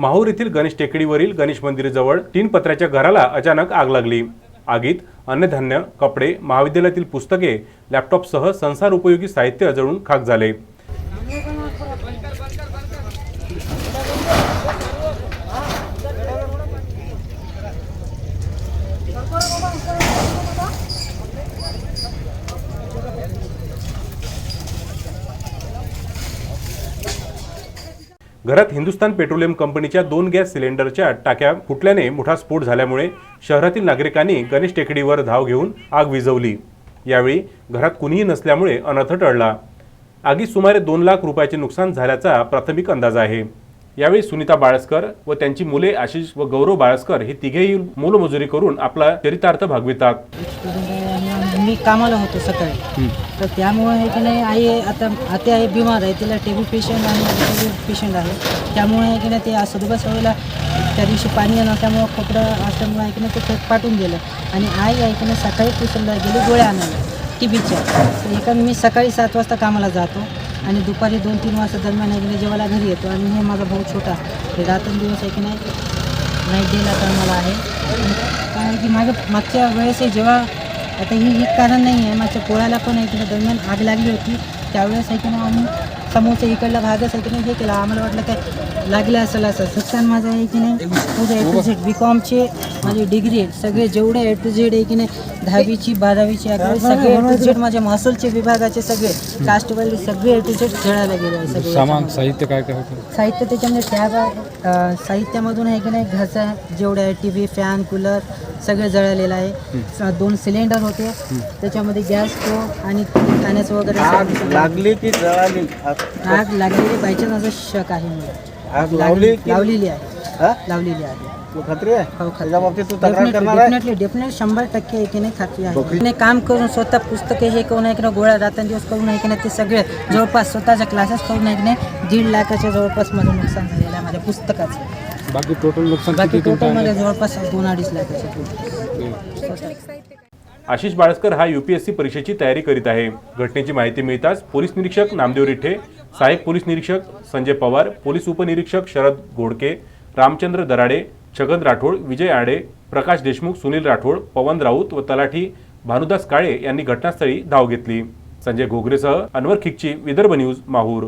माहूर येथील गणेश टेकडीवरील गणेश मंदिराजवळ तीन पत्र्याच्या घराला अचानक आग लागली. आगीत अन्नधान्य कपडे महाविद्यालयातील पुस्तके लॅपटॉपसह संसार उपयोगी साहित्य जळून खाक झाले. घरात हिंदुस्थान पेट्रोलियम कंपनीच्या दोन गॅस सिलेंडरच्या टाक्या फुटल्याने मोठा स्फोट झाल्यामुळे शहरातील नागरिकांनी गणेश टेकडीवर धाव घेऊन आग विझवली. यावेळी घरात कुणीही नसल्यामुळे अनर्थ टळला. आगीत सुमारे दोन लाख रुपयाचे नुकसान झाल्याचा प्राथमिक अंदाज आहे. यावेळी सुनीता बाळसकर व त्यांची मुले आशिष व गौरव बाळसकर हे तिघेही मोलमजुरी करून आपला चरितार्थ भागवितात. आणि मी कामाला होतो सकाळी. तर त्यामुळे हे की नाही आई आता आते आहे बिमार आहे तिला टी बी पेशंट आणि पेशंट आहे. त्यामुळे हे की नाही ते सदुबा सवयला त्या दिवशी पाणी नसल्यामुळं खोपडं असल्यामुळे आहे की नाही ते पाठवून गेलं. आणि आई आहे की नाही सकाळी ट्युशनला गेली गोळ्या आणायला टी बीच्या तर एका मी सकाळी सात वाजता कामाला जातो आणि दुपारी दोन तीन वाजता दरम्यान आहे की नाही जेवायला घरी येतो. आणि हे माझा भाऊ छोटा हे रात्रंदिवस आहे की नाही कामाला आहे. आणि काय आहे की मागं मागच्या वेळेस जेव्हा आता ही एक कारण नाही आहे. माझ्या पोळ्याला पण आहे की दरम्यान आग लागली होती. त्यावेळेस आहे की नाही आम्ही समोरच्या इकडला भागच आहे की नाही हे केला. आम्हाला वाटलं काय लागलं असेल असं. शिक्षण माझं आहे की नाही बी कॉमचे माझे डिग्री आहेत सगळे जेवढे ए टू झेड आहे की नाही दहावीची बारावीची अकरावी सगळे ए टू झेड माझे महसूलचे विभागाचे सगळे कास्टवाले सगळे ए टू झेड जळायला गेले आहे सगळे. सामान साहित्य काय काय होतं? साहित्य त्याच्यामध्ये टॅब आहे. साहित्यामधून आहे की नाही घरचा जेवढे आहे टी व्ही फॅन कूलर सगळे जळालेलं आहे. स- दोन सिलेंडर होते. त्याच्यामध्ये गॅस स्टोव आणि खाण्याचं वगैरे आग लागली की जळाली? आग आग लागलेली बायचान्स असं शक आहे मला. आग लावली की लावलेली आहे. हा? लावलेली आहे. तू खात्री आहे? हो, खात्री. त्याच्या बाबतीत तू तक्रार करणार आहे? डेफिनेटली डेफिनेटली शंभर टक्के आहे की नाही खात्री आहे. नाही काम करून स्वतः पुस्तके हे करून आहे की नाही गोळ्या रात्रंदिवस करून आहे की नाही ते सगळे जवळपास स्वतःच्या क्लासेस करून आहे की नाही दीड लाखाच्या जवळपास माझं नुकसान झालेलं आहे माझ्या पुस्तकाचं. बाकी टोटल नुकसान बाकी किती टोटलमध्ये जवळपास दोन अडीच लाखाचे आशिष बाळसकर हा युपीएससी परीक्षेची तयारी करीत आहे. घटनेची माहिती मिळताच पोलीस निरीक्षक नामदेव रिठे सहाय्यक पोलीस निरीक्षक संजय पवार पोलीस उपनिरीक्षक शरद घोडके रामचंद्र दराडे छगन राठोड विजय आडे प्रकाश देशमुख सुनील राठोड पवन राऊत व तलाठी भानुदास काळे यांनी घटनास्थळी धाव घेतली. संजय घोगरेसह अनवर खिकची विदर्भ न्यूज माहूर.